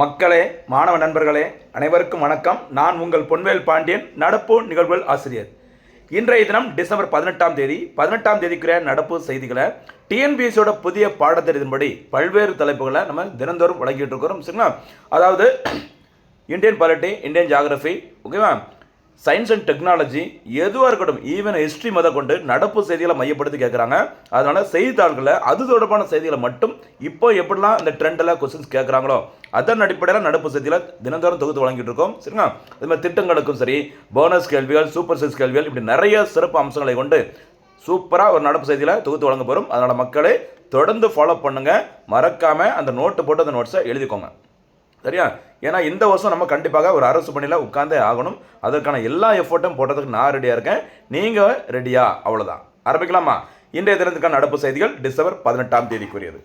மக்களே மாணவ நண்பர்களே அனைவருக்கும் வணக்கம். நான் உங்கள் பொன்வேல் பாண்டியன் நடப்பு நிகழ்வுகள் ஆசிரியர். இன்றைய தினம் டிசம்பர் பதினெட்டாம் தேதி பதினெட்டாம் தேதிக்குரிய நடப்பு செய்திகளை டிஎன்பிஎஸ்சியோட புதிய பாடத்திட்டத்தின்படி பல்வேறு தலைப்புகளை நம்ம தினந்தோறும் வழங்கிட்டு இருக்கிறோம் சரிங்களா? அதாவது இந்தியன் பாலிட்டி இந்தியன் ஜாகிரஃபி ஓகேவா சயின்ஸ் அண்ட் டெக்னாலஜி எதுவாக இருக்கட்டும் ஈவன் ஹிஸ்ட்ரி முத கொண்டு நடப்பு செய்திகளை மையப்படுத்தி கேட்குறாங்க அதனால் செய்தித்தாள்களில் அது தொடர்பான செய்திகளை மட்டும் இப்போ எப்படிலாம் இந்த ட்ரெண்டில் கொஸ்டின்ஸ் கேட்குறாங்களோ அதன் அடிப்படையில் நடப்பு செய்திகளை தினந்தோறும் தொகுத்து வழங்கிட்டு இருக்கோம். சரிங்களா? அது மாதிரி திட்டங்களுக்கும் சரி போனஸ் கேள்விகள் சூப்பர் சைஸ் கேள்விகள் இப்படி நிறைய சிறப்பு அம்சங்களை கொண்டு சூப்பராக ஒரு நடப்பு செய்தியில் தொகுத்து வழங்க போகிறோம் அதனால் மக்களே தொடர்ந்து ஃபாலோ பண்ணுங்கள் மறக்காமல் அந்த நோட்டு போட்டு அந்த நோட்ஸை எழுதிக்கோங்க. சரியா? ஏன்னா இந்த வருஷம் நம்ம கண்டிப்பாக ஒரு அரசு பணியில் உட்காந்தே ஆகணும். அதற்கான எல்லா எஃபர்ட்டும் போடுறதுக்கு நான் ரெடியாக இருக்கேன். நீங்கள் ரெடியா அவ்வளோதான் ஆரம்பிக்கலாமா? இன்றைய தினத்துக்கான நடப்பு செய்திகள் டிசம்பர் பதினெட்டாம் தேதிக்குரியது.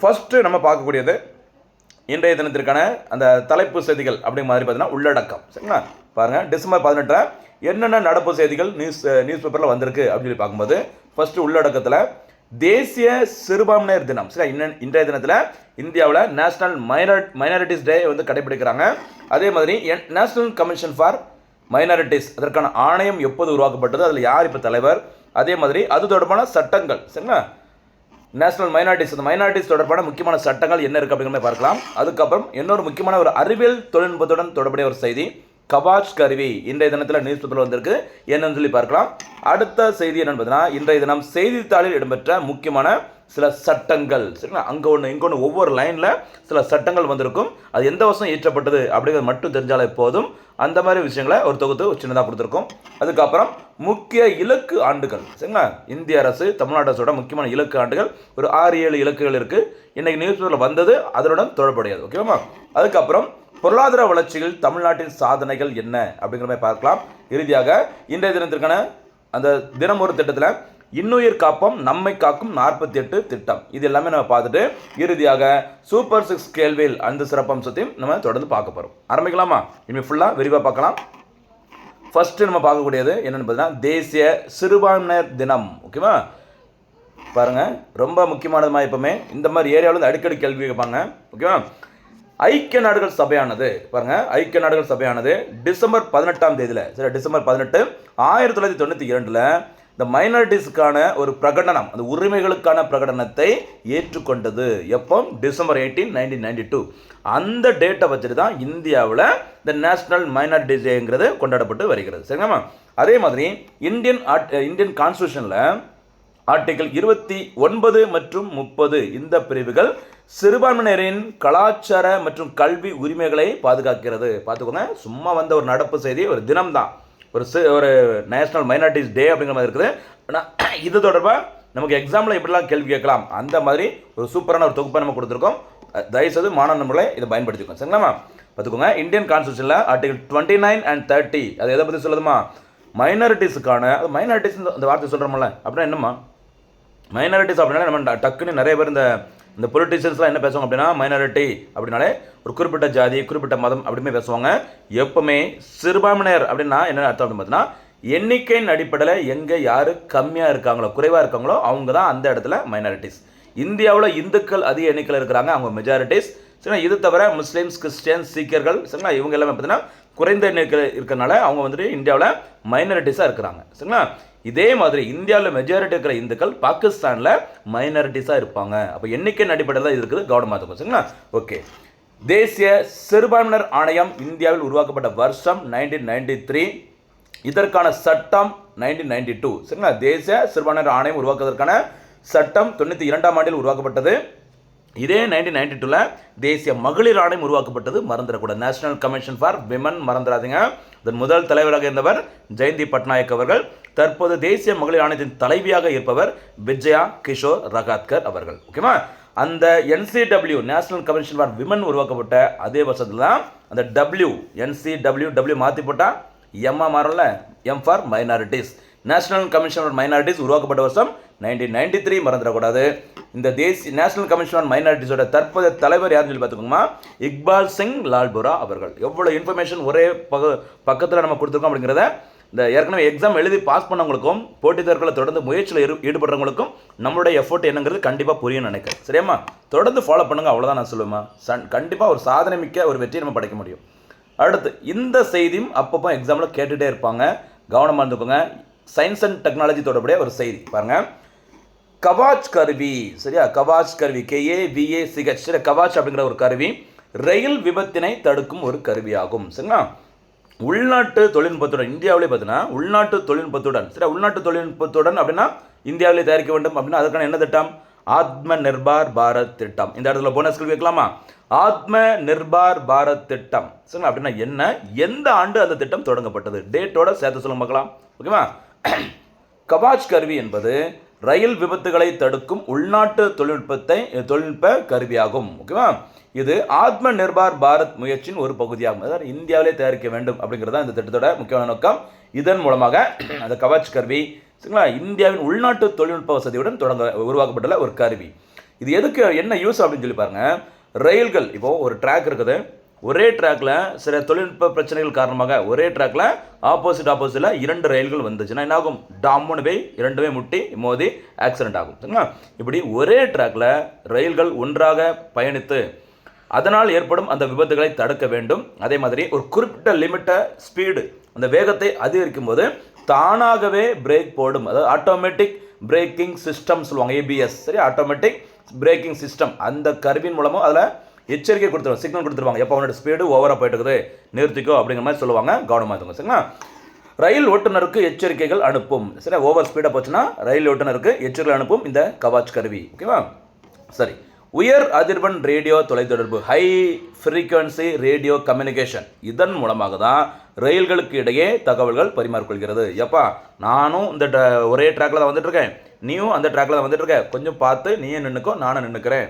ஃபர்ஸ்ட்டு நம்ம பார்க்கக்கூடியது இன்றைய தினத்திற்கான அந்த தலைப்பு செய்திகள் அப்படிங்கிற மாதிரி பார்த்தீங்கன்னா உள்ளடக்கம். சரிங்களா? பாருங்கள் டிசம்பர் பதினெட்டில் என்னென்ன நடப்பு செய்திகள் நியூஸ் நியூஸ் பேப்பரில் வந்திருக்கு அப்படின்னு சொல்லி பார்க்கும்போது ஃபஸ்ட்டு உள்ளடக்கத்தில் தேசிய சிறுபான்மையர் தினம். சரி இன்ன இன்றைய தினத்தில் இந்தியாவில் நேஷனல் மைனர் மைனாரிட்டிஸ் டே வந்து கடைபிடிக்கிறாங்க. அதே மாதிரி நேஷனல் கமிஷன் ஃபார் மைனாரிட்டிஸ் அதற்கான ஆணையம் எப்போது உருவாக்கப்பட்டது? அதில் யார் இப்போ தலைவர்? அதே மாதிரி அது தொடர்பான சட்டங்கள். சரிங்களா? நேஷனல் மைனாரிட்டிஸ் அந்த மைனாரிட்டிஸ் தொடர்பான முக்கியமான சட்டங்கள் என்ன இருக்குது அப்படிங்கிற பார்க்கலாம். அதுக்கப்புறம் இன்னொரு முக்கியமான ஒரு அறிவியல் தொழில்நுட்பத்துடன் தொடர்புடைய ஒரு செய்தி. கவாச் கருவி இன்றைய தினத்தில் நியூஸ் பேப்பரில் வந்திருக்கு. என்னன்னு சொல்லி பார்க்கலாம். அடுத்த செய்தி என்னென்னு பார்த்தீங்கன்னா இன்றைய தினம் செய்தித்தாளில் இடம்பெற்ற முக்கியமான சில சட்டங்கள். சரிங்களா? அங்கே ஒன்று இங்கே ஒன்று ஒவ்வொரு லைனில் சில சட்டங்கள் வந்திருக்கும். அது எந்த வருஷம் இயற்றப்பட்டது அப்படிங்கிறது மட்டும் தெரிஞ்சாலே போதும். அந்த மாதிரி விஷயங்களை ஒரு தொகுத்து ஒரு சின்னதாக கொடுத்துருக்கோம். அதுக்கப்புறம் முக்கிய இலக்கு ஆண்டுகள். சரிங்களா? இந்திய அரசு தமிழ்நாடு அரசோட முக்கியமான இலக்கு ஆண்டுகள். ஒரு ஆறு ஏழு இலக்குகள் இருக்குது இன்றைக்கி நியூஸ் பேப்பரில் வந்தது அதனுடன் தொடர்புடையது. ஓகேவா அதுக்கப்புறம் பொருளாதார வளர்ச்சியில் தமிழ்நாட்டின் சாதனைகள் என்ன அப்படிங்கிற மாதிரி பார்க்கலாம். இறுதியாக இன்றைய தினத்திற்கான அந்த தினம் ஒரு திட்டத்தில் இன்னுயிர் காப்போம் நம்மை காக்கும் நாற்பத்தி எட்டு திட்டம். இது எல்லாமே நம்ம பார்த்துட்டு இறுதியாக சூப்பர் சிக்ஸ் கேள்வியில் அந்த சிறப்பம்சத்தையும் நம்ம தொடர்ந்து பார்க்க போகிறோம் ஆரம்பிக்கலாமா? இனிமேல் ஃபுல்லாக விரிவாக பார்க்கலாம். ஃபஸ்ட்டு நம்ம பார்க்கக்கூடியது என்னென்னு பார்த்தீங்கன்னா தேசிய சிறுபான்மையர் தினம். ஓகேவா பாருங்கள் ரொம்ப முக்கியமானதுமா எப்பவுமே இந்த மாதிரி ஏரியாவில் வந்து அடிக்கடி கேள்வி கேட்பாங்க. ஓகேவா ஐக்கிய நாடுகள் சபையானது பாருங்க ஐக்கிய நாடுகள் சபையானது டிசம்பர் பதினெட்டாம் தேதியில் சரி டிசம்பர் பதினெட்டு ஆயிரத்தி தொள்ளாயிரத்தி தொண்ணூற்றி இரண்டில் இந்த மைனாரிட்டிஸ்க்கான ஒரு பிரகடனம் அந்த உரிமைகளுக்கான பிரகடனத்தை ஏற்றுக்கொண்டது. எப்போ? December eighteen nineteen ninety two அந்த டேட்டை வச்சுட்டு தான் இந்தியாவில் இந்த நேஷனல் மைனாரிட்டி டேங்கிறது கொண்டாடப்பட்டு வருகிறது. சரிங்களா அதே மாதிரி இந்தியன் ஆர்ட் இந்தியன் கான்ஸ்டியூஷனில் ஆர்டிகிள் இருபத்தி ஒன்பது மற்றும் முப்பது. இந்த பிரிவுகள் சிறுபான்மையினரின் கலாச்சார மற்றும் கல்வி உரிமைகளை பாதுகாக்கிறது. பார்த்துக்கோங்க சும்மா வந்த ஒரு நடப்பு செய்தி ஒரு தினம்தான். ஒரு ஒரு நேஷனல் மைனாரிட்டிஸ் டே அப்படிங்கிற மாதிரி இருக்குது. ஆனால் இது தொடர்பாக நமக்கு எக்ஸாமில் எப்படிலாம் கேள்வி கேட்கலாம். அந்த மாதிரி ஒரு சூப்பரான ஒரு தொகுப்பை நம்ம கொடுத்துருக்கோம். தயவுசெய்து மாணவ நண்பர்களை இதை பயன்படுத்திக்கோங்க. சரிங்களாமா பார்த்துக்கோங்க Indian கான்ஸ்டியூஷனில் article twenty nine and thirty அது எதை பற்றி சொல்லுதுமா? மைனாரிட்டிஸுக்கான அது மைனாரிட்டிஸ் இந்த வார்த்தை சொல்கிறோம்ல அப்படின்னா என்னம்மா? மைனாரிட்டிஸ் அப்படின்னாலே நம்ம டக்குன்னு நிறைய பேர் இந்த இந்த பொலிட்டிஷியன்ஸ்லாம் என்ன பேசுவாங்க அப்படின்னா மைனாரிட்டி அப்படின்னாலே ஒரு குறிப்பிட்ட ஜாதி குறிப்பிட்ட மதம் அப்படிமே பேசுவாங்க. எப்பவுமே சிறுபான்மையினர் அப்படின்னா என்ன அர்த்தம் அப்படின்னு பார்த்தீங்கன்னா எண்ணிக்கையின் அடிப்படையில் எங்கே யார் கம்மியாக இருக்காங்களோ குறைவாக இருக்காங்களோ அவங்க தான் அந்த இடத்துல மைனாரிட்டிஸ் இந்தியாவில் இந்துக்கள் அதிக எண்ணிக்கையில் இருக்கிறாங்க அவங்க மெஜாரிட்டிஸ் சரிங்களா? இது தவிர முஸ்லீம்ஸ் கிறிஸ்டியன்ஸ் சீக்கியர்கள் சரிங்களா? இவங்க எல்லாமே பார்த்தீங்கன்னா குறைந்த எண்ணிக்கையில் இருக்கிறனால அவங்க வந்துட்டு இந்தியாவில் மைனாரிட்டிஸாக இருக்கிறாங்க. சரிங்களா? இதே மாதிரி இந்தியாவில் மெஜாரிட்டி இருக்கிற இந்துக்கள் பாகிஸ்தானில் மைனாரிட்டிஸாக இருப்பாங்க. அப்போ எண்ணிக்கையின் அடிப்படையில் தான் இருக்குது. கவனமாக இருக்கும் சரிங்களா ஓகே. தேசிய சிறுபான்மையினர் ஆணையம் இந்தியாவில் உருவாக்கப்பட்ட வருஷம் நைன்டீன் நைன்டி த்ரீ இதற்கான சட்டம் நைன்டீன் நைன்டி டூ சரிங்களா? தேசிய சிறுபான்மையினர் ஆணையம் உருவாக்குவதற்கான சட்டம் தொண்ணூற்றி இரண்டாம் ஆண்டில் உருவாக்கப்பட்டது. இதே நைன்டீன் நைன்டி டூவில் தேசிய மகளிர் ஆணையம் உருவாக்கப்பட்டது. மறந்துடக்கூடாது. நேஷனல் கமிஷன் ஃபார் விமன் மறந்துடாதீங்க. இதன் முதல் தலைவராக இருந்தவர் ஜெயந்தி பட்நாயக் அவர்கள். தற்போது தேசிய மகளிர் ஆணையத்தின் தலைவியாக இருப்பவர் விஜயா கிஷோர் ரகாத்கர் அவர்கள். ஓகேவா அந்த NCW national commission for women உருவாக்கப்பட்ட அதே வருஷத்தில் தான் அந்த டபிள்யூ என்சிடபிள்யூ டபிள்யூ மாற்றி போட்டால் எம்மா மாறல M for minorities national commission on minorities உருவாக்கப்பட்ட வருஷம் நைன்டீன் நைன்டி த்ரீ மறந்துடக்கூடாது. இந்த தேசிய நேஷனல் கமிஷன் ஆன் மைனாரிட்டிஸோட தற்போதைய தலைவர் யாருன்னு சொல்லி பார்த்துக்கோமா இக்பால் சிங் லால்புரா அவர்கள். எவ்வளோ இன்ஃபர்மேஷன் ஒரே பக பக்கத்தில் நம்ம கொடுத்துருக்கோம் அப்படிங்கிறத இந்த ஏற்கனவே எக்ஸாம் எழுதி பாஸ் பண்ணவங்களுக்கும் போட்டித் தேர்வுகளை தொடர்ந்து முயற்சியில் ஈடுபடுறவங்களுக்கும் நம்மளுடைய எஃபோர்ட் என்னங்கிறது கண்டிப்பாக புரியும்னு நினைக்கிறேன். சரியாம்மா? தொடர்ந்து ஃபாலோ பண்ணுங்க அவ்வளோதான் நான் சொல்லுவேம்மா. சன் கண்டிப்பாக ஒரு சாதனை மிக்க ஒரு வெற்றியை நம்ம படைக்க முடியும். அடுத்து இந்த செய்தியும் அப்பப்போ எக்ஸாமில் கேட்டுகிட்டே இருப்பாங்க. கவனமாக இருந்துக்கோங்க. சயின்ஸ் அண்ட் டெக்னாலஜி தொடர்புடைய ஒரு செய்தி. பாருங்கள் கவாச் கருவி. சரியா? கவாச் கருவி. கேஏ விஏ சிஹெச் சரி கவாச் அப்படிங்கிற ஒரு கருவி ரயில் விபத்தினை தடுக்கும் ஒரு கருவியாகும். சரிங்களா? உள்நாட்டு தொழில்நுட்பத்துடன் இந்தியாவிலே பார்த்தீங்கன்னா உள்நாட்டு தொழில்நுட்பத்துடன் சரி உள்நாட்டு தொழில்நுட்பத்துடன் அப்படின்னா இந்தியாவிலே தயாரிக்க வேண்டும் அப்படின்னா அதுக்கான என்ன திட்டம்? ஆத்ம நிர்பார் பாரத் திட்டம். இந்த இடத்துல போனஸ் கேள்வி வைக்கலாமா ஆத்ம நிர்பார் பாரத் திட்டம். சரிங்களா? அப்படின்னா என்ன? எந்த ஆண்டு அந்த திட்டம் தொடங்கப்பட்டது? டேட்டோட சேர்த்து சொல்லுங்க பார்க்கலாம். ஓகேவா? கபாஜ் கருவி என்பது ரயில் விபத்துகளை தடுக்கும் உள்நாட்டு தொழில்நுட்பத்தை தொழில்நுட்ப கருவியாகும் ஓகேவா இது ஆத்ம நிர்பார் பாரத் முயற்சியின் ஒரு பகுதியாகும். அதாவது இந்தியாவிலே தயாரிக்க வேண்டும் அப்படிங்கிறது தான் இந்த திட்டத்தோட முக்கியமான நோக்கம். இதன் மூலமாக அந்த கவாச் கருவி சரிங்களா? இந்தியாவின் உள்நாட்டு தொழில்நுட்ப வசதியுடன் தொடங்க உருவாக்கப்பட்டுள்ள ஒரு கருவி. இது எதுக்கு என்ன யூஸ் அப்படின்னு சொல்லி பாருங்கள் ரயில்கள் இப்போது ஒரு ட்ராக் இருக்குது. ஒரே ட்ராக்ல சில தொழில்நுட்ப பிரச்சனைகள் காரணமாக ஒரே ட்ராக்ல ஆப்போசிட் ஆப்போசிட்ல இரண்டு ரயில்கள் வந்துச்சுன்னா என்ன ஆகும் டாம்னு போய் இரண்டுமே முட்டி மோதி ஆக்சிடென்ட் ஆகும். சரிங்களா? இப்படி ஒரே ட்ராக்ல ரயில்கள் ஒன்றாக பயணித்து அதனால் ஏற்படும் அந்த விபத்துகளை தடுக்க வேண்டும். அதே மாதிரி ஒரு குறிப்பிட்ட லிமிட்டை ஸ்பீடு அந்த வேகத்தை அதிகரிக்கும் போது தானாகவே பிரேக் போடும். அதாவது ஆட்டோமேட்டிக் பிரேக்கிங் சிஸ்டம் சொல்லுவாங்க ஏபிஎஸ் சரி ஆட்டோமேட்டிக் பிரேக்கிங் சிஸ்டம் அந்த கருவியின் மூலமும் அதில் எச்சரிக்கை கொடுத்துருவாங்க சிக்னல் கொடுத்துருவாங்க. எப்போ அவனோட ஸ்பீடு ஓவராக போயிட்டு இருக்குது நிறுத்திக்கோ அப்படிங்கிற மாதிரி சொல்லுவாங்க. கவனமாக இருக்கும் சரிங்களா? ரயில் ஓட்டுநருக்கு எச்சரிக்கைகள் அனுப்பும். சரி ஓவர் ஸ்பீடாக போச்சுன்னா ரயில் ஓட்டுநருக்கு எச்சரிக்கை அனுப்பும் இந்த கவாச் கருவி. ஓகேவா சரி. உயர் அதிர்வெண் ரேடியோ தொலைத்தொடர்பு ஹை ஃப்ரீக்வன்சி ரேடியோ கம்யூனிகேஷன் இதன் மூலமாக தான் ரயில்களுக்கு இடையே தகவல்கள் பரிமாறிக்கொள்கிறது. எப்பா? நானும் இந்த ஒரே ட்ராக்ல தான் வந்துட்டு இருக்கேன் நீயும் அந்த ட்ராக்ல தான் வந்துட்டு இருக்க கொஞ்சம் பார்த்து நீயே நின்றுக்கோ நானும் நின்றுக்கிறேன்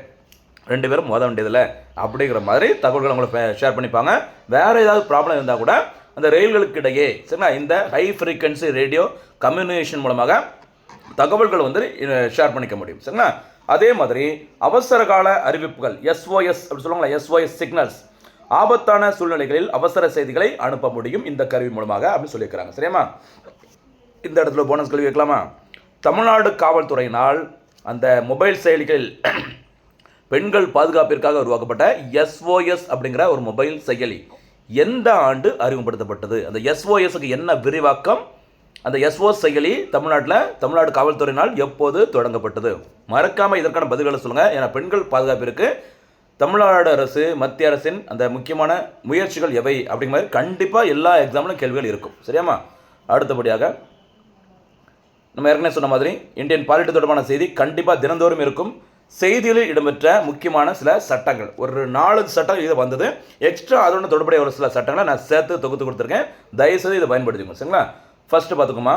ரெண்டு பேரும் மோத வேண்டியதில்லை. அப்படிங்கிற மாதிரி தகவல்கள் அவங்களை ஷேர் பண்ணிப்பாங்க. வேறு ஏதாவது ப்ராப்ளம் இருந்தால் கூட அந்த ரயில்களுக்கு இடையே சரிங்களா? இந்த ஹை ஃப்ரீக்வன்சி ரேடியோ கம்யூனிகேஷன் மூலமாக தகவல்கள் வந்து ஷேர் பண்ணிக்க முடியும் சரிங்களா? அதே மாதிரி அவசர கால அறிவிப்புகள் எஸ்ஓஎஸ் அப்படி சொல்லுவாங்களா எஸ்ஓஎஸ் சிக்னல்ஸ் ஆபத்தான சூழ்நிலைகளில் அவசர செய்திகளை அனுப்ப முடியும் இந்த கருவி மூலமாக அப்படின்னு சொல்லியிருக்கிறாங்க சரியாமா இந்த இடத்துல போனஸ் கல்வி வைக்கலாமா தமிழ்நாடு காவல்துறையினால் அந்த மொபைல் செயலிகளில் பெண்கள் பாதுகாப்பிற்காக உருவாக்கப்பட்ட எஸ்ஓஎஸ் அப்படிங்கிற ஒரு மொபைல் செயலி எந்த ஆண்டு அறிமுகப்படுத்தப்பட்டது? அந்த எஸ்ஓஎஸ்க்கு என்ன விரிவாக்கம்? அந்த எஸ்ஓஎஸ் செயலி தமிழ்நாட்டில் தமிழ்நாடு காவல்துறையினால் எப்போது தொடங்கப்பட்டது? மறக்காமல் இதற்கான பதில்களை சொல்லுங்கள் ஏன்னா பெண்கள் பாதுகாப்பிற்கு தமிழ்நாடு அரசு மத்திய அரசின் அந்த முக்கியமான முயற்சிகள் எவை அப்படிங்கிற மாதிரி கண்டிப்பாக எல்லா எக்ஸாம்லையும் கேள்விகள் இருக்கும். சரியாமா அடுத்தபடியாக நம்ம ஏற்கனவே சொன்ன மாதிரி இந்தியன் பாலிட்டு தொடர்பான செய்தி கண்டிப்பாக தினந்தோறும் இருக்கும். செய்திகளில் இடம்பெற்ற முக்கியமான சில சட்டங்கள். ஒரு நாலு சட்டம் இது வந்தது. எக்ஸ்ட்ரா அதோட தொடர்புடைய ஒரு சில சட்டங்களை நான் சேர்த்து தொகுத்து கொடுத்துருக்கேன். தயவுசெய்து இதை பயன்படுத்திக்கோங்க. சரிங்களா? ஃபர்ஸ்ட் பார்த்துக்கோமா.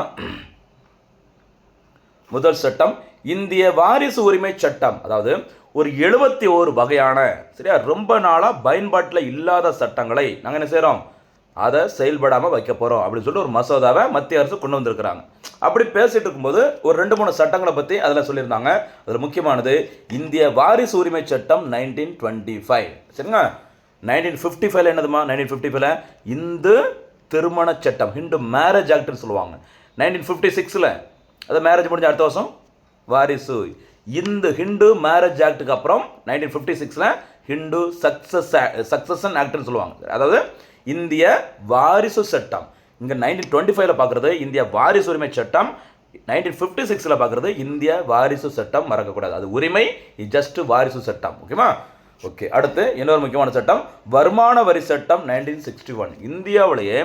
முதல் சட்டம் இந்திய வாரிசு உரிமை சட்டம். அதாவது ஒரு எழுபத்தி ஓரு வகையான சரியா ரொம்ப நாளாக பயன்பாட்டில் இல்லாத சட்டங்களை நாங்கள் என்ன செய்கிறோம் அதை செயல்படாமல் வைக்க போகிறோம் அப்படின்னு சொல்லிட்டு ஒரு மசோதாவை மத்திய அரசு கொண்டு வந்திருக்கிறாங்க. அப்படி பேசிட்டு இருக்கும்போது ஒரு ரெண்டு மூணு சட்டங்களை பற்றி அதில் சொல்லியிருந்தாங்க. அதில் முக்கியமானது இந்திய வாரிசு உரிமை சட்டம் நைன்டீன் டுவெண்ட்டி ஃபைவ் சரிங்களா? நைன்டீன் ஃபிஃப்டி ஃபைவ்ல என்னதுமா நைன்டீன் ஃபிஃப்டி ஃபைவ்ல இந்து திருமண சட்டம் ஹிந்து மேரேஜ் ஆக்ட்னு சொல்லுவாங்க. நைன்டீன் ஃபிஃப்டி சிக்ஸில் அது மேரேஜ் முடிஞ்ச அடுத்த வருஷம்? வாரிசு. இந்து ஹிந்து மேரேஜ் ஆக்டுக்கு அப்புறம் நைன்டீன் ஃபிஃப்டி சிக்ஸில் ஹிந்து சக்ஸஸ் சக்சஸன் ஆக்ட்னு சொல்லுவாங்க. அதாவது இந்திய வாரிசு சட்டம். இங்கே நைன்டீன் டுவெண்ட்டி ஃபைவ்ல பார்க்குறது இந்திய வாரிசு உரிமை சட்டம். நைன்டீன் ஃபிஃப்டி சிக்ஸில் பார்க்குறது இந்திய வாரிசு சட்டம் மறக்கக்கூடாது. அது உரிமை ஜஸ்ட் வாரிசு சட்டம். ஓகேவா ஓகே அடுத்து இன்னொரு முக்கியமான சட்டம். வருமான வரி சட்டம் நைன்டீன் சிக்ஸ்டி ஒன் இந்தியாவிலேயே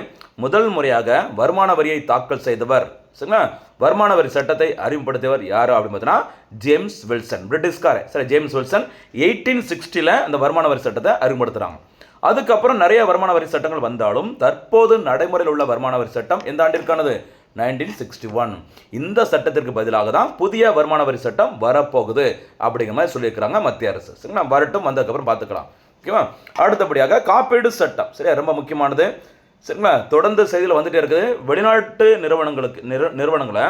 முதல் முறையாக வருமான வரியை தாக்கல் செய்தவர். சரிங்களா? வருமான வரி சட்டத்தை அறிமுகப்படுத்தியவர் யார் அப்படின்னு பார்த்தீங்கன்னா ஜேம்ஸ் வில்சன். பிரிட்டிஷ்காரர். சரி ஜேம்ஸ் வில்சன் எயிட்டீன் சிக்ஸ்டியில் அந்த வருமான வரி சட்டத்தை அறிமுகப்படுத்துகிறாங்க அதுக்கப்புறம் நிறைய வருமான வரி சட்டங்கள் வந்தாலும் தற்போது நடைமுறையில் உள்ள வருமான வரி சட்டம் எந்த ஆண்டிற்கானது? நைன்டீன் சிக்ஸ்டி ஒன் இந்த சட்டத்திற்கு பதிலாக தான் புதிய வருமான வரி சட்டம் வரப்போகுது அப்படிங்கிற மாதிரி சொல்லியிருக்கிறாங்க மத்திய அரசு. சரிங்களா? வரட்டும் வந்ததுக்கப்புறம் பார்த்துக்கலாம். ஓகேவா அடுத்தபடியாக காப்பீடு சட்டம். சரியா? ரொம்ப முக்கியமானது. சரிங்களா? தொடர்ந்து செய்தியில் வந்துட்டே இருக்குது. வெளிநாட்டு நிறுவனங்களுக்கு நிறு நிறுவனங்களை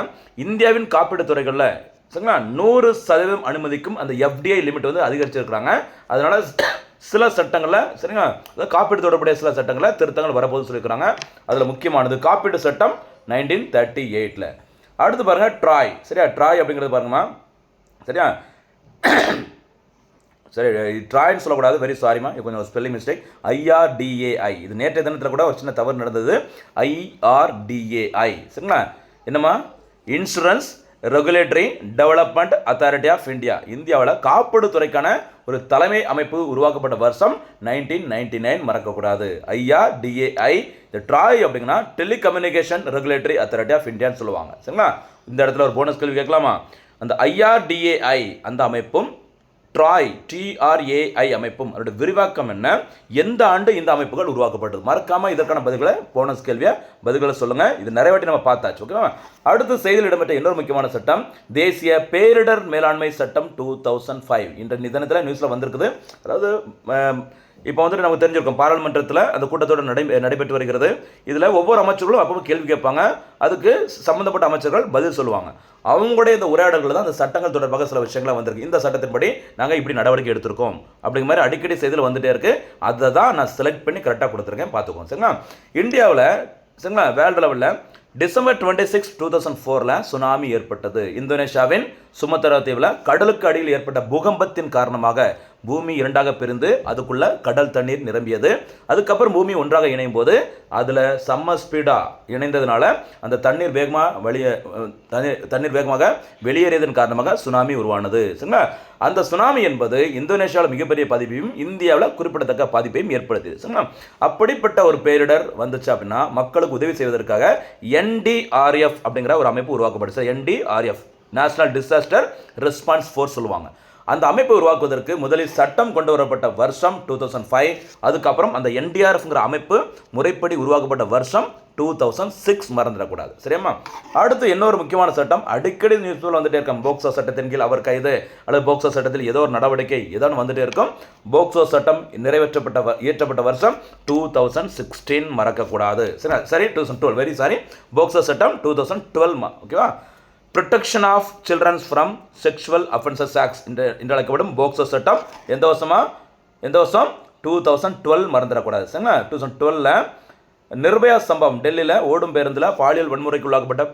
இந்தியாவின் காப்பீடு துறைகளில் சரிங்களா? நூறு சதவீதம் அனுமதிக்கும் அந்த எஃப்டிஐ லிமிட் வந்து அதிகரிச்சிருக்கிறாங்க. அதனால சில சட்டங்களில் சரிங்களா? அதாவது காப்பீடு தொடர்புடைய சில சட்டங்களை திருத்தங்கள் வரப்போது சொல்லியிருக்கிறாங்க. அதில் முக்கியமானது காப்பீடு சட்டம் நைன்டீன் தேர்ட்டி எயிட்டில் அடுத்து பாருங்கள் ட்ராய் சரியா? ட்ராய் அப்படிங்கிறது பாருங்கம்மா சரியா? சரி ட்ராய்னு சொல்லக்கூடாது. வெரி சாரிமா இது கொஞ்சம் ஸ்பெல்லிங் மிஸ்டேக் ஐஆர்டிஏஐ இது நேற்றைய தினத்தில் கூட ஒரு சின்ன தவறு நடந்தது. ஐஆர்டிஏஐ சரிங்களா? என்னம்மா? Insurance regulatory development authority of India இந்தியாவில் காப்பீடு துறைக்கான ஒரு தலைமை அமைப்பு உருவாக்கப்பட்ட வருஷம் நைன்டீன் நைன்டி நைன் மறக்கக்கூடாது ஐஆர்டிஏஐ இந்த ட்ராய் அப்படிங்கன்னா டெலிகம்யூனிகேஷன் ரெகுலேட்டரி அத்தாரிட்டி ஆஃப் இந்தியான்னு சொல்லுவாங்க. சரிங்களா? இந்த இடத்துல ஒரு போனஸ் கேள்வி கேட்கலாமா? அந்த ஐஆர்டிஏஐ அந்த அமைப்பும் ட்ராய் டிஆர்ஏஐ அமைப்பும் அதோட விரிவாக்கம் என்ன? எந்த ஆண்டு இந்த அமைப்புகள் உருவாக்கப்பட்டது? மறக்காமல் இதற்கான பதில்களை போனஸ் கேள்வியை பதில்களை சொல்லுங்கள் இது நிறைய வாட்டி நம்ம பார்த்தாச்சு ஓகேவா அடுத்து செய்தியில் இடம்பெற்ற இன்னொரு முக்கியமான சட்டம் தேசிய பேரிடர் மேலாண்மை சட்டம் டூ தௌசண்ட் ஃபைவ் இன்ற தினத்தில் நியூஸில் வந்திருக்குது. அதாவது இப்போ வந்துட்டு நமக்கு தெரிஞ்சிருக்கோம் பாராளுமன்றத்தில் அந்த கூட்டத்தோடு நடை நடைபெற்று வருகிறது. இதில் ஒவ்வொரு அமைச்சர்களும் அப்போ கேள்வி கேட்பாங்க. அதுக்கு சம்மந்தப்பட்ட அமைச்சர்கள் பதில் சொல்லுவாங்க. அவங்களுடைய இந்த உரையாடல்கள் தான் அந்த சட்டங்கள் தொடர்பாக சில விஷயங்களாக வந்திருக்கு. இந்த சட்டத்தின்படி நாங்கள் இப்படி நடவடிக்கை எடுத்திருக்கோம். அப்படிங்கிற மாதிரி அடிக்கடி செய்தியில் வந்துட்டே இருக்கு. அதை தான் நான் செலக்ட் பண்ணி கரெக்டாக கொடுத்துருக்கேன். பார்த்துக்கோங்க. சரிங்களா? இந்தியாவில் சரிங்களா? வேர்ல்டு லெவலில் December twenty six two thousand ஃபோரில் சுனாமி ஏற்பட்டது. இந்தோனேஷியாவின் சுமத்ரா தீவில் கடலுக்கு அடியில் ஏற்பட்ட பூகம்பத்தின் காரணமாக பூமி இரண்டாக பிரிந்து அதுக்குள்ள கடல் தண்ணீர் நிரம்பியது. அதுக்கப்புறம் பூமி ஒன்றாக இணையும் போது அதில் செம்ம ஸ்பீடாக இணைந்ததுனால அந்த தண்ணீர் வேகமாக வெளியே தண்ணீர் தண்ணீர் வேகமாக வெளியேறியதன் காரணமாக சுனாமி உருவானது. சரிங்களா? அந்த சுனாமி என்பது இந்தோனேஷியாவில் மிகப்பெரிய பாதிப்பையும் இந்தியாவில் குறிப்பிடத்தக்க பாதிப்பையும் ஏற்படுத்தியது. சரிங்களா? அப்படிப்பட்ட ஒரு பேரிடர் வந்துச்சு அப்படின்னா மக்களுக்கு உதவி செய்வதற்காக என்டிஆர்எஃப் அப்படிங்கிற ஒரு அமைப்பு உருவாக்கப்படுச்சு. NDRF national disaster response force சொல்லுவாங்க. அந்த அமைப்பை உருவாக்குவதற்கு முதலில் சட்டம் கொண்டு வரப்பட்ட வருஷம் டூ தௌசண்ட் ஃபைவ் அதுக்கப்புறம் அந்த என்டிஆர்எஃப்ங்கிற அமைப்பு முறைப்படி உருவாக்கப்பட்ட வருஷம் டூ தௌசண்ட் சிக்ஸ் மறந்துடக்கூடாது. சரியாம்மா? அடுத்து இன்னொரு முக்கியமான சட்டம் அடிக்கடி நியூஸ்ல வந்துட்டே இருக்கும் போக்சோ சட்டத்தின் கீழ் அவர் கைது அல்லது போக்சோ சட்டத்தில் ஏதோ ஒரு நடவடிக்கை ஏதோ வந்துட்டே இருக்கும். போக்சோ சட்டம் நிறைவேற்றப்பட்ட வ- இயற்றப்பட்ட வருஷம் டூ தௌசண்ட் சிக்ஸ்டீன் மறக்கக்கூடாது. சரி சரி two thousand twelve very sorry POCSO சட்டம் டூ தௌசண்ட் டுவெல் ஓகேவா protection of childrens from sexual offences acts என்று என்றழைக்கப்படும் போக்சோ சட்டம். எந்த வருஷமா? எந்த வருஷம்? டூ தௌசண்ட் டுவெல் மறந்துடக்கூடாது. சரிங்களா? டூ தௌசண்ட் டுவெலில் நிர்பயா சம்பவம். டெல்லியில் ஓடும் பேருந்தில் பாலியல் வன்முறைக்கு உள்ளாக்கப்பட்ட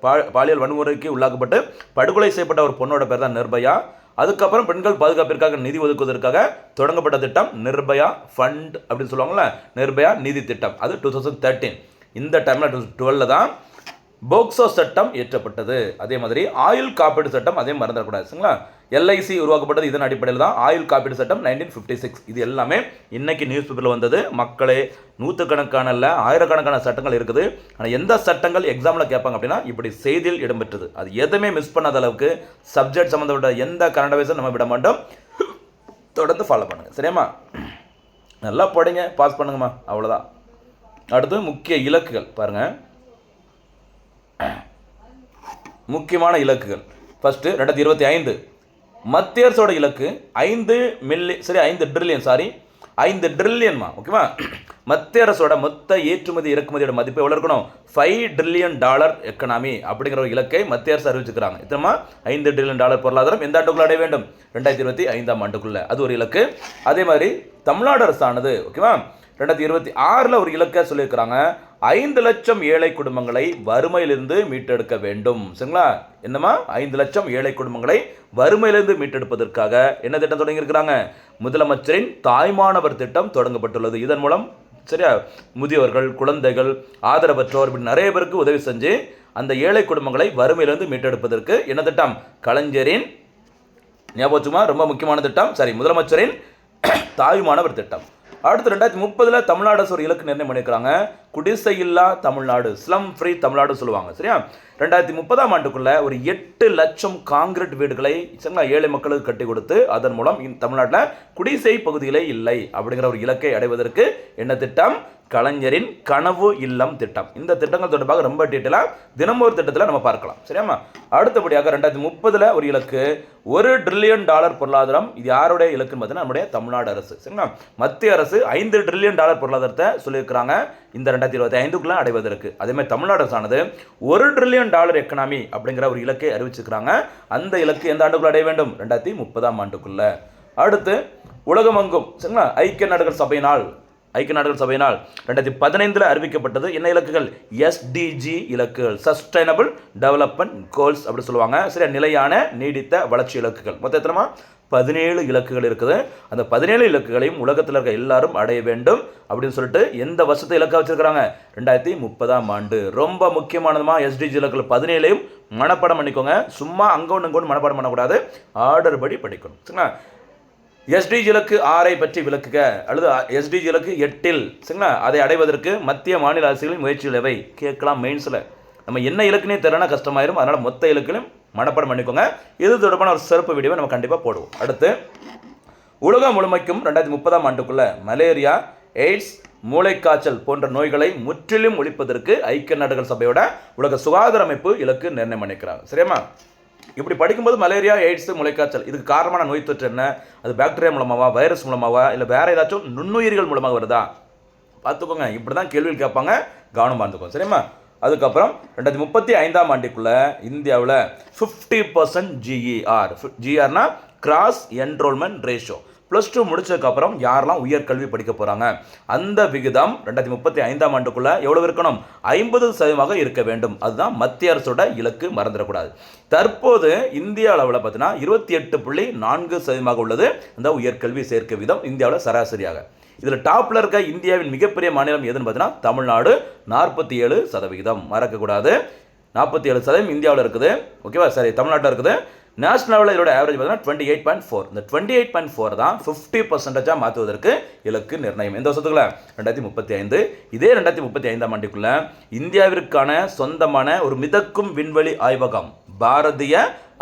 ப- பாலியல் வன்முறைக்கு உள்ளாக்கப்பட்டு படுகொலை செய்யப்பட்ட ஒரு பொண்ணோட பேர் தான் நிர்பயா. அதுக்கப்புறம் பெண்கள் பாதுகாப்பிற்காக நிதி ஒதுக்குவதற்காக தொடங்கப்பட்ட திட்டம் நிர்பயா ஃபண்ட் அப்படின்னு சொல்லுவாங்கள்ல நிர்பயா நிதி திட்டம். அது டூ தௌசண்ட் தேர்ட்டீன் இந்த டைமில் டூ டுவெலில் தான் போக்சோ சட்டம் இயற்றப்பட்டது அதே மாதிரி ஆயுள் காப்பீடு சட்டம் அதே மறந்துடக்கூடாது சரிங்களா? எல்ஐசி உருவாக்கப்பட்டது இதன் அடிப்படையில் தான் ஆயுள் காப்பீடு சட்டம் நைன்டீன் ஃபிஃப்டி சிக்ஸ் இது எல்லாமே இன்னைக்கு நியூஸ் பேப்பரில் வந்தது. மக்களே நூற்றுக்கணக்கான இல்லை ஆயிரக்கணக்கான சட்டங்கள் இருக்குது. ஆனால் எந்த சட்டங்கள் எக்ஸாமில் கேட்பாங்க அப்படின்னா இப்படி செய்தியில் இடம்பெற்றது. அது எதுவுமே மிஸ் பண்ணாத அளவுக்கு சப்ஜெக்ட் சம்மந்தப்பட்ட எந்த கரண்ட் அவைஸும் நம்ம விட மாட்டோம். தொடர்ந்து ஃபாலோ பண்ணுங்கள் சரியாம்மா? நல்லா படிங்க பாஸ் பண்ணுங்கம்மா அவ்வளோதான் அடுத்து முக்கிய இலக்குகள் பாருங்கள் முக்கியமான இலக்குகள். ஃபஸ்ட்டு ரெண்டாயிரத்தி இருபத்தி ஐந்து. மத்திய அரசோட இலக்கு ஐந்து மில்லி சரி ஐந்து ட்ரில்லியன் சாரி ஐந்து ட்ரில்லியன்மா ஓகேவா மத்திய அரசோட மொத்த ஏற்றுமதி இறக்குமதியோட மதிப்பு எவ்வளோ இருக்கணும்? ஃபைவ் ட்ரில்லியன் டாலர் எக்கனாமி அப்படிங்கிற ஒரு இலக்கை மத்திய அரசு அறிவிச்சுக்கிறாங்க இத்தனமா ஐந்து ட்ரில்லியன் டாலர் பொருளாதாரம் எந்த ஆண்டுக்குள்ள அடைய வேண்டும்? ரெண்டாயிரத்தி இருபத்தி ஐந்தாம் ஆண்டுக்குள்ள. அது ஒரு இலக்கு. அதே மாதிரி தமிழ்நாடு அரசானது ஓகேவா ரெண்டாயிரத்தி இருபத்தி ஆறில் ஒரு இலக்கை சொல்லியிருக்கிறாங்க. ஐந்து லட்சம் ஏழை குடும்பங்களை வறுமையிலிருந்து மீட்டெடுக்க வேண்டும். சரிங்களா? என்னம்மா? ஐந்து லட்சம் ஏழை குடும்பங்களை வறுமையிலிருந்து மீட்டெடுப்பதற்காக என்ன திட்டம் தொடங்கியிருக்கிறாங்க? முதலமைச்சரின் தாய்மானவர் திட்டம் தொடங்கப்பட்டுள்ளது. இதன் மூலம் சரியா? முதியோர்கள் குழந்தைகள் ஆதரவற்றோர் இப்படி நிறைய பேருக்கு உதவி செஞ்சு அந்த ஏழை குடும்பங்களை வறுமையிலிருந்து மீட்டெடுப்பதற்கு என்ன திட்டம்? கலைஞரின் ஞாபகமா ரொம்ப முக்கியமான திட்டம். சரி முதலமைச்சரின் தாய்மானவர் திட்டம். அடுத்து ரெண்டாயிரத்தி முப்பதில் தமிழ்நாடு அரசு ஒரு இலக்கு நிர்ணயம் பண்ணியிருக்கிறாங்க குடிசையில்லா தமிழ்நாடு ஸ்லம் ஃப்ரீ தமிழ்நாடு சொல்லுவாங்க சரியா? ரெண்டாயிரத்தி முப்பதாம் ஆண்டுக்குள்ள ஒரு எட்டு லட்சம் காங்கிரீட் வீடுகளை சரிங்களா ஏழை மக்களுக்கு கட்டி கொடுத்து அதன் மூலம் தமிழ்நாட்டில் குடிசை பகுதிகளே இல்லை அப்படிங்கிற ஒரு இலக்கை அடைவதற்கு என்ன திட்டம்? கலைஞரின் கனவு இல்லம் திட்டம். இந்த திட்டங்கள் தொடர்பாக ரொம்ப டீட்டெயிலாக தினமும் ஒரு திட்டத்தில் நம்ம பார்க்கலாம். சரியாமா அடுத்தபடியாக ரெண்டாயிரத்தி முப்பதில் ஒரு இலக்கு. ஒரு ட்ரில்லியன் டாலர் பொருளாதாரம். இது யாருடைய இலக்குன்னு பார்த்தீங்கன்னா நம்முடைய தமிழ்நாடு அரசு. சரிங்களா? மத்திய அரசு ஐந்து ட்ரில்லியன் டாலர் பொருளாதாரத்தை சொல்லியிருக்கிறாங்க. இந்த ரெண்டாயிரத்தி இருபத்தி ஐந்துக்குள்ள அடைவதற்கு அதேமாதிரி தமிழ்நாடு அரசானது ஒரு ட்ரில்லியன் டாலர் எக்கனாமி அப்படிங்கிற ஒரு இலக்கை அறிவிச்சிருக்கிறாங்க. அந்த இலக்கு எந்த ஆண்டுக்குள்ள அடைய வேண்டும்? ரெண்டாயிரத்தி முப்பதாம் ஆண்டுக்குள்ள. அடுத்து உலகமங்கும். சரிங்களா? ஐக்கிய நாடுகள் சபையினால் ஐக்கிய நாடுகள் சபையினால் ரெண்டாயிரத்தி பதினைந்தில் அறிவிக்கப்பட்டது என்ன இலக்குகள்? எஸ்டிஜி இலக்குகள். சஸ்டைனபிள் டெவலப்மெண்ட் கோல்ஸ் அப்படின்னு சொல்லுவாங்க. சரியா நிலையான நீடித்த வளர்ச்சி இலக்குகள். மொத்த எத்தனமா? பதினேழு இலக்குகள் இருக்குது. அந்த பதினேழு இலக்குகளையும் உலகத்தில் இருக்க எல்லாரும் அடைய வேண்டும் அப்படின்னு சொல்லிட்டு எந்த வருஷத்தை இலக்காக வச்சுருக்கிறாங்க? ரெண்டாயிரத்தி முப்பதாம் ஆண்டு. ரொம்ப முக்கியமானதுமா எஸ்டிஜி இலக்குகள் பதினேழையும் மனப்பாடம் பண்ணிக்கோங்க. சும்மா அங்கே ஒன்று இங்கே ஒன்று மனப்பாடம் பண்ணக்கூடாது. ஆர்டர் படி படிக்கணும். சரிங்களா? எஸ்டிஜி இலக்கு ஆறை பற்றி விளக்குக. அல்லது எஸ்டிஜி இலக்கு எட்டில். சரிங்களா? அதை அடைவதற்கு மத்திய மாநில அரசுகளின் முயற்சிகள் எவை? கேட்கலாம் மெயின்ஸில் நம்ம என்ன இலக்குனே தெரியலனா கஷ்டமாயிரும். அதனால் மொத்த இலக்கிலும் மனப்பாடம் பண்ணிக்கோங்க. இது தொடர்பான ஒரு சிறப்பு வீடியோவை நம்ம கண்டிப்பாக போடுவோம். அடுத்து உலகம் முழுமைக்கும் ரெண்டாயிரத்தி முப்பதாம் ஆண்டுக்குள்ள மலேரியா எய்ட்ஸ் மூளைக்காய்ச்சல் போன்ற நோய்களை முற்றிலும் ஒழிப்பதற்கு ஐக்கிய நாடுகள் சபையோட உலக சுகாதார அமைப்பு இலக்கு நிர்ணயம் பண்ணிக்கிறாங்க. சரியாம்மா? இப்படி படிக்கும்போது மலேரியா எய்ட்ஸ் முளைக்காய்ச்சல். இதுக்கு காரணமான நோய் தொற்று என்ன? அது பாக்டீரியா மூலமாவா வைரஸ் மூலமாவா இல்லை வேறு ஏதாச்சும் நுண்ணுயிர்கள் மூலமாக வருதா? பார்த்துக்கோங்க. இப்படி தான் கேள்வியில் கேட்பாங்க. கவனம் பார்த்துக்கோங்க சரிம்மா? அதுக்கப்புறம் ரெண்டாயிரத்தி முப்பத்தி ஐந்தாம் ஆண்டுக்குள்ளே இந்தியாவில் fifty percent GER ஜிஆர்னா gross enrolment ratio plus two முடிச்சதுக்கப்புறம் யாரெல்லாம் உயர்கல்வி படிக்க போகிறாங்க அந்த விகிதம் ரெண்டாயிரத்தி முப்பத்தி ஐந்தாம் ஆண்டுக்குள்ளே எவ்வளோ இருக்கணும்? ஐம்பது சதவீதமாக இருக்க வேண்டும். அதுதான் மத்திய அரசோட இலக்கு மறந்துடக்கூடாது. தற்போது இந்திய அளவில் பார்த்தீங்கன்னா இருபத்தி எட்டு புள்ளி நான்கு சதவீதமாக உள்ளது. இந்த உயர்கல்வி சேர்க்கை விதம் இந்தியாவில் சராசரியாக. இதில் டாப்பில் இருக்க இந்தியாவின் மிகப்பெரிய மாநிலம் எதுன்னு பார்த்தீங்கன்னா தமிழ்நாடு. நாற்பத்தி ஏழு சதவிகிதம் மறக்கக்கூடாது. நாற்பத்தி ஏழு சதவீதம் இந்தியாவில் இருக்குது. ஓகேவா? சரி தமிழ்நாட்டில் இருக்குது. நேஷனல் லெவலில் இதோட ஆவரேஜ் பார்த்தீங்கன்னா டுவெண்ட்டி எயிட் பாயிண்ட் ஃபோர் இந்த டுவெண்ட்டி எயிட் பாயிண்ட் ஃபோர் தான் ஃபிஃப்டி பர்சன்டேஜாக மாற்றுவதற்கு இலக்கு நிர்ணயம். எந்த வருஷத்துக்குள்ள? ரெண்டாயிரத்தி முப்பத்தி ஐந்து. இதே ரெண்டாயிரத்தி முப்பத்தி ஐந்தாம் ஆண்டுக்குள்ள இந்தியாவிற்கான சொந்தமான ஒரு மிதக்கும் விண்வெளி ஆய்வகம் பாரதிய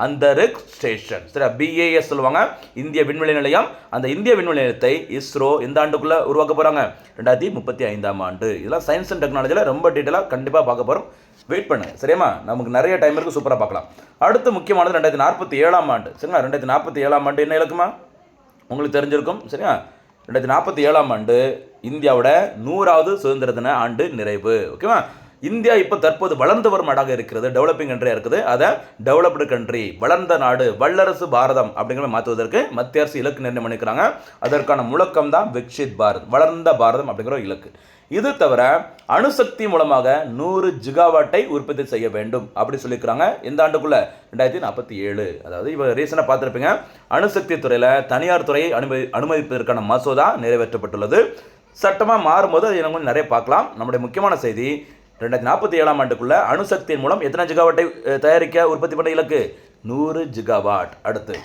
அந்தரிக் ஸ்டேஷன். சரி பிஏஎஸ் சொல்லுவாங்க. இந்திய விண்வெளி நிலையம். அந்த இந்திய விண்வெளி நிலையத்தை இஸ்ரோ இந்த ஆண்டுக்குள்ளே உருவாக்க போகிறாங்க ரெண்டாயிரத்தி முப்பத்தி ஐந்தாம் ஆண்டு. இதெல்லாம் சயின்ஸ் அண்ட் டெக்னாலஜியில் ரொம்ப டீட்டெயிலாக கண்டிப்பாக பார்க்க போகிறோம் வெயிட் பண்ணுங்கள் சரியாமா நமக்கு நிறைய டைம் இருக்குது சூப்பராக பார்க்கலாம். அடுத்து முக்கியமானது ரெண்டாயிரத்தி நாற்பத்தி ஏழாம் ஆண்டு. சரிங்களா? ரெண்டாயிரத்தி நாற்பத்தி ஏழாம் ஆண்டு என்ன இலக்குமா உங்களுக்கு தெரிஞ்சிருக்கும் சரியா? ரெண்டாயிரத்தி நாற்பத்தி ஏழாம் ஆண்டு இந்தியாவோட நூறாவது சுதந்திர தின ஆண்டு நிறைவு. ஓகேவா இந்தியா இப்போ தற்போது வளர்ந்து வரும் நாடாக இருக்கிறது டெவலப்பிங் கண்ட்ரியாக இருக்குது. அதை டெவலப்டு கண்ட்ரி வளர்ந்த நாடு வல்லரசு பாரதம் அப்படிங்கிற மாற்றுவதற்கு மத்திய அரசு இலக்கு நிர்ணயம் பண்ணிக்கிறாங்க. அதற்கான முழக்கம் தான் விக்ஷித் பாரத் வளர்ந்த பாரதம் அப்படிங்கிற ஒரு இலக்கு. இது தவிர அணுசக்தி மூலமாக நூறு ஜிகாவாட்டை உற்பத்தி செய்ய வேண்டும் அப்படி சொல்லியிருக்கிறாங்க. இந்த ஆண்டுக்குள்ள ரெண்டாயிரத்தி நாற்பத்தி ஏழு. அதாவது இப்போ ரீசனாக பார்த்துருப்பீங்க. அணுசக்தி துறையில் தனியார் துறையை அனுமதி அனுமதிப்பதற்கான மசோதா நிறைவேற்றப்பட்டுள்ளது. சட்டமாக மாறும்போது அது நம்ம நிறைய பார்க்கலாம். நம்முடைய முக்கியமான செய்தி ரெண்டாயிரத்தி நாற்பத்தி ஏழாம் ஆண்டுக்குள்ள அணுசக்தியின் மூலம் எத்தனை ஜிகாவாட்டை தயாரிக்க உற்பத்தி பண்ண இலக்கு? நூறு ஜிகாவாட். அடுத்து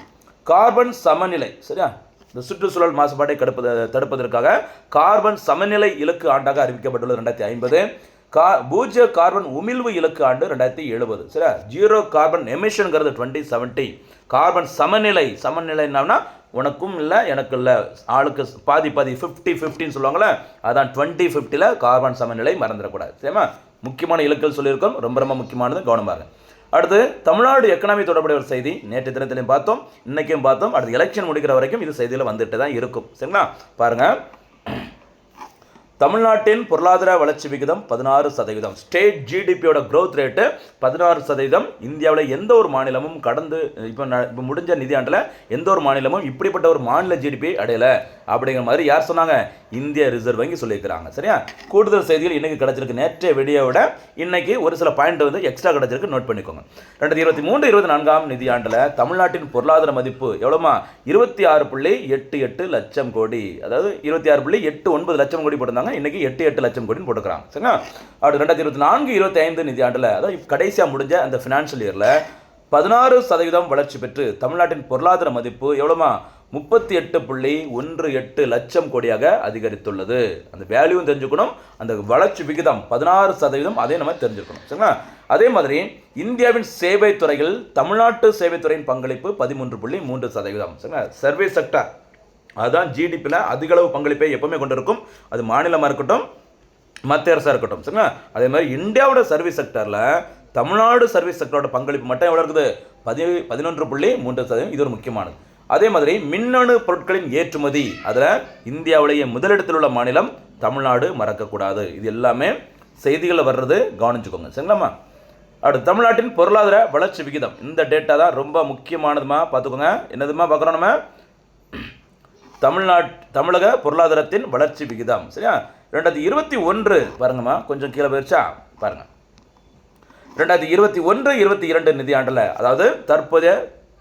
கார்பன் சமநிலை. சரியா? இந்த சுற்றுச்சூழல் மாசுபாட்டை கடுப்பது தடுப்பதற்காக கார்பன் சமநிலை இலக்கு ஆண்டாக அறிவிக்கப்பட்டுள்ளது ரெண்டாயிரத்தி ஐம்பது. கா பூஜ்ய கார்பன் உமிழ்வு இலக்கு ஆண்டு ரெண்டாயிரத்தி எழுபது. சரியா? ஜீரோ கார்பன் எமிஷன்ங்கிறது டுவெண்ட்டி செவன்ட்டி. கார்பன் சமநிலை சமநிலை என்னன்னா உனக்கும் இல்லை எனக்கு இல்லை. ஆளுக்கு பாதி பாதி ஃபிஃப்டி ஃபிஃப்டின்னு சொல்லுவாங்களே அதான் டுவெண்ட்டி ஃபிஃப்டியில் கார்பன் சமநிலை மறந்துடக்கூடாது. சரிமா முக்கியமான இலக்குகள் சொல்லியிருக்கோம். ரொம்ப ரொம்ப முக்கியமானது. கவனமாக அடுத்து தமிழ்நாடு எக்கனாமி தொடர்புடைய ஒரு செய்தி. நேற்று தினத்திலையும் பார்த்தோம் இன்றைக்கும் பார்த்தோம். அடுத்து எலெக்ஷன் முடிக்கிற வரைக்கும் இது செய்தியில் வந்துட்டு தான் இருக்கும். சரிங்களா? பாருங்கள் தமிழ்நாட்டின் பொருளாதார வளர்ச்சி விகிதம் பதினாறு சதவீதம். ஸ்டேட் ஜிடிபியோட க்ரோத் ரேட்டு பதினாறு சதவீதம். இந்தியாவில் எந்த ஒரு மாநிலமும் கடந்து இப்போ ந- இப்போ முடிஞ்ச நிதியாண்டில் எந்த ஒரு மாநிலமும் இப்படிப்பட்ட ஒரு மாநில ஜிடிபி அடையலை. அப்படிங்கிற மாதிரி யார் சொன்னாங்க? இந்திய ரிசர்வ் வங்கி சொல்லியிருக்கிறாங்க. சரியா? கூடுதல் செய்திகள் இன்றைக்கி கிடைச்சிருக்கு. நேற்றைய வீடியோ விட இன்றைக்கி ஒரு சில பாயிண்ட் வந்து எக்ஸ்ட்ரா கிடச்சிருக்கு. நோட் பண்ணிக்கோங்க. ரெண்டாயிரத்தி இருபத்தி மூன்று இருபத்தி நான்காம் நிதியாண்டில் தமிழ்நாட்டின் பொருளாதார மதிப்பு எவ்வளோமா இருபத்தி ஆறு புள்ளி எட்டு எட்டு லட்சம் கோடி. அதாவது இருபத்தி ஆறு புள்ளி எட்டு ஒன்பது லட்சம் கோடி போட்டிருந்தாங்க. இன்றைக்கி எட்டு எட்டு லட்சம் கோடின்னு போட்டுக்கிறாங்க சரிங்களா அப்படி ரெண்டாயிரத்தி இருபத்தி நான்கு இருபத்தி ஐந்து நிதியாண்டில் அதாவது கடைசியாக முடிஞ்ச அந்த ஃபினான்ஷியல் இயரில் பதினாறு சதவீதம் வளர்ச்சி பெற்று தமிழ்நாட்டின் பொருளாதார மதிப்பு எவ்வளோமா முப்பத்தி எட்டு புள்ளி ஒன்று எட்டு லட்சம் கோடியாக அதிகரித்துள்ளது. அந்த வேல்யூவும் தெரிஞ்சுக்கணும். அந்த வளர்ச்சி விகிதம் பதினாறு சதவீதம் அதே நம்ம தெரிஞ்சுக்கணும். சரிங்களா? அதே மாதிரி இந்தியாவின் சேவை துறையில் தமிழ்நாட்டு சேவைத்துறையின் பங்களிப்பு பதிமூன்று புள்ளி மூன்று சதவீதம். சரிங்களா? சர்வீஸ் செக்டர் அதுதான் ஜிடிபியில் அதிகளவு பங்களிப்பை எப்பவுமே கொண்டிருக்கும். அது மாநிலமாக இருக்கட்டும் மத்திய அரசாக இருக்கட்டும். சரிங்களா? அதே மாதிரி இந்தியாவோட சர்வீஸ் செக்டரில் தமிழ்நாடு சர்வீஸ் செக்டரோட பங்களிப்பு மட்டும் எவ்வளோ இருக்குது? பதி பதினொன்று புள்ளி மூன்று சதவீதம். இது ஒரு முக்கியமானது. அதே மாதிரி மின்னணு பொருட்களின் ஏற்றுமதி. அதில் இந்தியாவிலேயே முதலிடத்தில் உள்ள மாநிலம் தமிழ்நாடு மறக்கக்கூடாது. இது எல்லாமே செய்திகளில் வர்றது கவனிச்சுக்கோங்க. சரிங்களாம்மா? அடுத்து தமிழ்நாட்டின் பொருளாதார வளர்ச்சி விகிதம். இந்த டேட்டா தான் ரொம்ப முக்கியமானதுமா பார்த்துக்கோங்க. என்னதுமா பார்க்குறோம் நம்ம? தமிழ்நாட் தமிழக பொருளாதாரத்தின் வளர்ச்சி விகிதம். சரியா? ரெண்டாயிரத்தி இருபத்தி ஒன்று பாருங்கம்மா. கொஞ்சம் கீழே போயிருச்சா? பாருங்கள் ரெண்டாயிரத்தி இருபத்தி ஒன்று இருபத்தி இரண்டு நிதியாண்டில் அதாவது தற்போதைய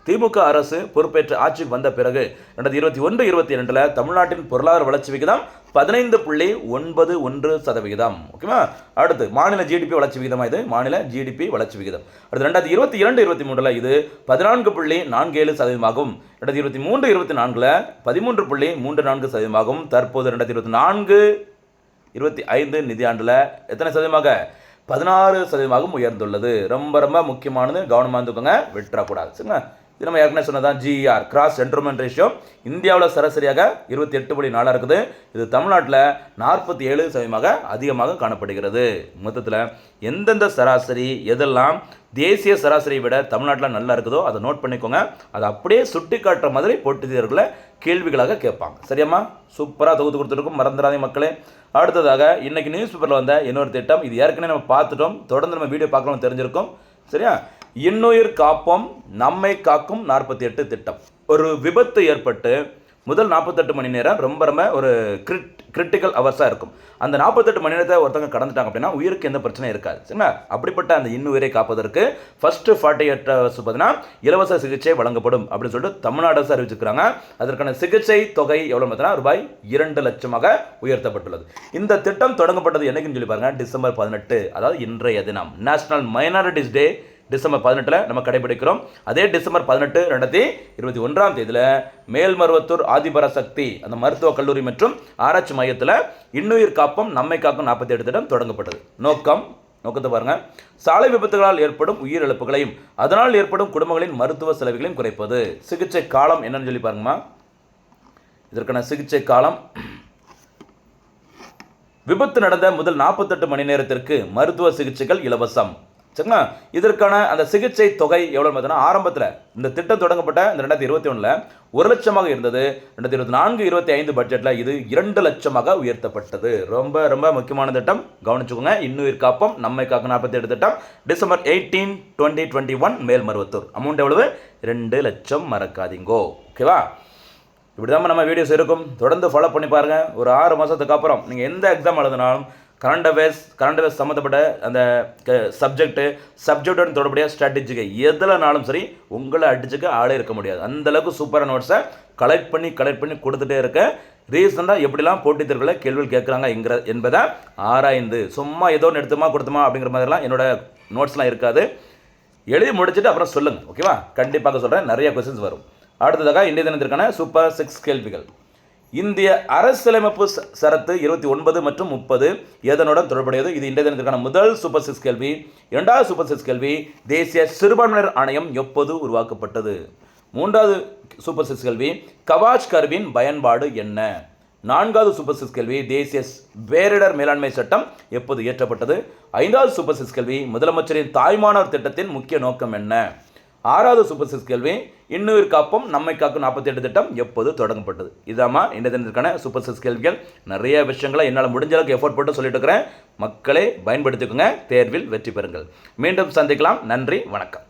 திமுக அரசு பொறுப்பேற்று ஆட்சிக்கு வந்த பிறகு ரெண்டாயிரத்தி இருபத்தி ஒன்று இருபத்தி இரண்டில் தமிழ்நாட்டின் பொருளாதார வளர்ச்சி விகிதம் பதினைந்து புள்ளி ஒன்பது ஒன்று சதவிகிதம். ஓகேவா? அடுத்து மாநில ஜிடிபி வளர்ச்சி விகிதம் இது? மாநில ஜிடிபி வளர்ச்சி விகிதம். அடுத்து ரெண்டாயிரத்தி இருபத்தி இரண்டு இருபத்தி மூன்றில் இது பதினான்கு புள்ளி நான்கு ஏழு சதவீதமாகும். ரெண்டாயிரத்தி இருபத்தி மூன்று இருபத்தி நான்கில் பதிமூன்று புள்ளி மூன்று நான்கு சதவீதமாகும். தற்போது ரெண்டாயிரத்தி இருபத்தி நான்கு இருபத்தி ஐந்து நிதியாண்டில் எத்தனை சதவீதமாக? பதினாறு சதவீதமாகவும் உயர்ந்துள்ளது. ரொம்ப ரொம்ப முக்கியமானது கவனமாக இருந்துக்கோங்க விட்டுறக்கூடாது. சரிங்களா? இது நம்ம ஏற்கனவே சொன்னதான் ஜிஆர் கிராஸ் சென்ட்ரல்மெண்ட் ரேஷியோ இந்தியாவில் சராசரியாக இருபத்தி எட்டு புள்ளி நாலாக இருக்குது. இது தமிழ்நாட்டில் நாற்பத்தி ஏழு சதவீதமாக அதிகமாக காணப்படுகிறது. மொத்தத்தில் எந்தெந்த சராசரி எதெல்லாம் தேசிய சராசரியை விட தமிழ்நாட்டில் நல்லா இருக்குதோ அதை நோட் பண்ணிக்கோங்க. அதை அப்படியே சுட்டி காட்டுற மாதிரி போட்டித்தேர்வுகளை கேள்விகளாக கேட்பாங்க. சரியாம்மா? சூப்பராக தொகுத்து கொடுத்துருக்கும். மறந்துடாதே மக்களே. அடுத்ததாக இன்றைக்கி நியூஸ் பேப்பரில் வந்த இன்னொரு திட்டம் இது ஏற்கனவே நம்ம பார்த்துட்டோம். தொடர்ந்து நம்ம வீடியோ பார்க்கலாம் தெரிஞ்சிருக்கும். சரியா? இன்னுயிர் காப்போம் நம்மை காக்கும் நாற்பத்தி எட்டு திட்டம். ஒரு விபத்து ஏற்பட்டு முதல் நாற்பத்தெட்டு மணி நேரம் ரொம்ப ரொம்ப ஒரு கிரிட் கிரிட்டிக்கல் அவர்ஸாக இருக்கும். அந்த நாற்பத்தெட்டு மணி நேரத்தை ஒருத்தவங்க கடந்துட்டாங்க அப்படின்னா உயிருக்கு எந்த பிரச்சனையும் இருக்காது. சரிங்களா? அப்படிப்பட்ட அந்த இன்னுயிரை காப்பதற்கு ஃபஸ்ட்டு ஃபார்ட்டி எயிட் ஹவர்ஸ் பார்த்தீங்கன்னா இலவச சிகிச்சை வழங்கப்படும் அப்படின்னு சொல்லிட்டு தமிழ்நாடு அரசு அறிவிச்சிருக்காங்க அதற்கான சிகிச்சை தொகை எவ்வளோ பார்த்தீங்கன்னா ரூபாய் இரண்டு லட்சமாக உயர்த்தப்பட்டுள்ளது. இந்த திட்டம் தொடங்கப்பட்டது என்னைக்குன்னு சொல்லி பாருங்க டிசம்பர் பதினெட்டு அதாவது இன்றைய தினம். நேஷனல் மைனாரிட்டிஸ் டே டிசம்பர் பதினெட்டில் நம்ம கடைபிடிக்கிறோம். அதே டிசம்பர் பதினெட்டு ரெண்டாயிரத்தி இருபத்தி ஒன்றாம் தேதியில் மேல்மருவத்தூர் ஆதிபர சக்தி அந்த மருத்துவக் கல்லூரி மற்றும் ஆராய்ச்சி மையத்தில் இன்னுயிர் காப்பம் நம்மை காக்கும் நாற்பத்தி எட்டு திட்டம் தொடங்கப்பட்டது. நோக்கம் நோக்கத்தை பாருங்க. சாலை விபத்துகளால் ஏற்படும் உயிரிழப்புகளையும் அதனால் ஏற்படும் குடும்பங்களின் மருத்துவ செலவுகளையும் குறைப்பது. சிகிச்சை காலம் என்னன்னு சொல்லி பாருங்கம்மா. இதற்கான சிகிச்சை காலம். விபத்து நடந்த முதல் நாற்பத்தெட்டு மணி நேரத்திற்கு மருத்துவ சிகிச்சைகள் இலவசம். சரிங்களா? இதற்கான அந்த சிகிச்சை தொகை எவ்வளோ பார்த்தீங்கன்னா ஆரம்பத்தில் இந்த திட்டம் தொடங்கப்பட்ட இந்த ரெண்டாயிரத்தி இருபத்தி ஒன்றில் ஒரு லட்சமாக இருந்தது. ரெண்டாயிரத்தி இருபத்தி நான்கு இருபத்தி ஐந்து பட்ஜெட்டில் இது இரண்டு லட்சமாக உயர்த்தப்பட்டது. ரொம்ப ரொம்ப முக்கியமான திட்டம். கவனிச்சுக்கோங்க இன்னுயிர் காப்பம் நம்மை காக்க நாற்பத்தி எட்டு திட்டம். December eighteen twenty twenty one Melmaruvathur amount எவ்வளவு? ரெண்டு லட்சம் மறக்காதீங்கோ. ஓகேவா இப்படி தான் நம்ம வீடியோஸ் இருக்கும். தொடர்ந்து ஃபாலோ பண்ணி பாருங்கள் ஒரு ஆறு மாதத்துக்கு அப்புறம் நீங்கள் எந்த எக்ஸாம் எழுதினாலும் கரண்ட் அஃபேர்ஸ் கரண்ட் அஃபேர்ஸ் சம்மந்தப்பட்ட அந்த சப்ஜெக்ட்டு சப்ஜெக்டோட தொடர்புடைய ஸ்ட்ராட்டஜிக்கு எதுலனாலும் சரி உங்களை அடிச்சுக்க ஆளே இருக்க முடியாது. அந்தளவுக்கு சூப்பரான நோட்ஸை கலெக்ட் பண்ணி கலெக்ட் பண்ணி கொடுத்துட்டே இருக்க ரீசெண்டாக எப்படிலாம் போட்டித் தேர்வுகளை கேள்விகள் கேட்குறாங்க என்பதை ஆராய்ந்து சும்மா ஏதோ ஒன்று எடுத்துமா கொடுத்துமா அப்படிங்கிற மாதிரிலாம் என்னோட நோட்ஸ்லாம் இருக்காது. எழுதி முடிச்சுட்டு அப்புறம் சொல்லுங்கள் ஓகேவா கண்டிப்பாக சொல்கிறேன் நிறைய கொஸ்டின்ஸ் வரும். அடுத்ததாக இந்திய தினத்திற்கான சூப்பர் சிக்ஸ் கேள்விகள். இந்திய அரசியலமைப்பு ச- சரத்து இருபத்தி ஒன்பது மற்றும் முப்பது எதனுடன் தொடர்புடையது? இது இன்றைய தினத்திற்கான முதல் சூப்பர் சிக்ஸ் கேள்வி. இரண்டாவது சூப்பர் சிக்ஸ் கேள்வி தேசிய சிறுபான்மையினர் ஆணையம் எப்போது உருவாக்கப்பட்டது? மூன்றாவது சூப்பர் சிக்ஸ் கேள்வி கவாஜ் கருவின் பயன்பாடு என்ன? நான்காவது சூப்பர் சிக்ஸ் கேள்வி தேசிய பேரிடர் மேலாண்மை சட்டம் எப்போது இயற்றப்பட்டது? ஐந்தாவது சூப்பர் சிக்ஸ் கேள்வி முதலமைச்சரின் தாய்மானவர் திட்டத்தின் முக்கிய நோக்கம் என்ன? ஆறாவது சூப்பர் சிக்ஸ் கேள்வி இன்னொரு காப்போம் நம்மை காக்கும் நாற்பத்தி எட்டு திட்டம் எப்போது தொடங்கப்பட்டது? இதாம்மா இந்த தினத்திற்கான சூப்பர் சிக்ஸ் கேள்விகள். நிறைய விஷயங்களை என்னால் முடிஞ்ச அளவுக்கு எஃபோர்ட் போட்டு சொல்லிட்டு இருக்கிறேன். மக்களை பயன்படுத்திக்கோங்க தேர்வில் வெற்றி பெறுங்கள். மீண்டும் சந்திக்கலாம். நன்றி வணக்கம்.